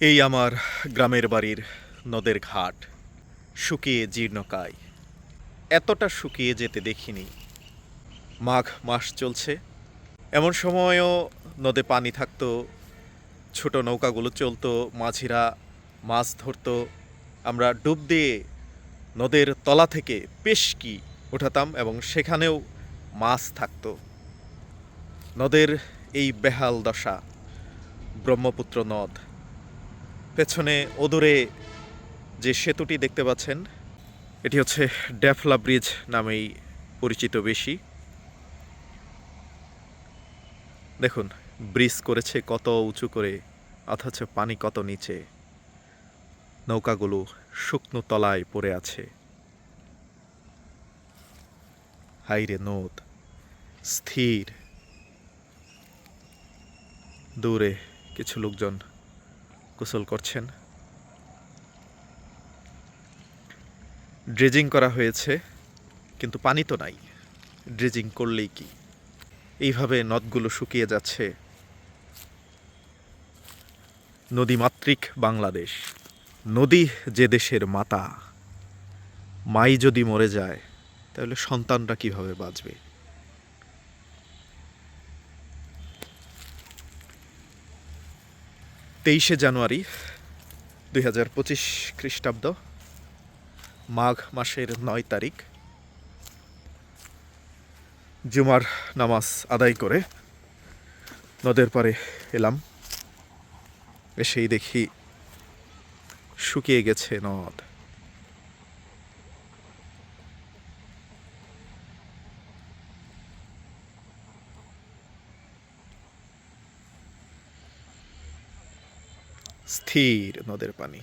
এই আমার গ্রামের বাড়ির নদের ঘাট। শুকিয়ে জীর্ণকায় এতটা শুকিয়ে যেতে দেখিনি। মাঘ মাস চলছে। এমন সময়ও নদে পানি থাকতো। ছোট নৌকাগুলো চলতো। মাঝিরা মাছ ধরতো। আমরা ডুব দিয়ে নদের তলা থেকে পেশকি ওঠাতাম এবং সেখানেও মাছ থাকতো। নদের এই বেহাল দশা ব্রহ্মপুত্র নদ। পেছনে ওদূরে যে সেতুটি দেখতে পাচ্ছেন, এটি হচ্ছে ড্যাফলা ব্রিজ নামেই পরিচিত বেশি। দেখুন, ব্রিজ করেছে কত উঁচু করে, অথচ পানি কত নিচে। নৌকাগুলো শুকনো তলায় পড়ে আছে। হাইরে নদ, স্থির। দূরে কিছু লোকজন গোসল করছেন। ড্রেজিং করা হয়েছে, কিন্তু পানি তো নাই। ড্রেজিং করলেই কি? এইভাবে নদগুলো শুকিয়ে যাচ্ছে। নদীমাতৃক বাংলাদেশ, নদী যে দেশের মাতা, মাই যদি মরে যায়, তাহলে সন্তানরা কীভাবে বাঁচবে? তেইশে জানুয়ারি দুই হাজার পঁচিশ খ্রিস্টাব্দ, মাঘ মাসের নয় তারিখ। জুমার নামাজ আদায় করে নদের পারে এলাম। এসেই দেখি শুকিয়ে গেছে নদ। স্থির নদের পানি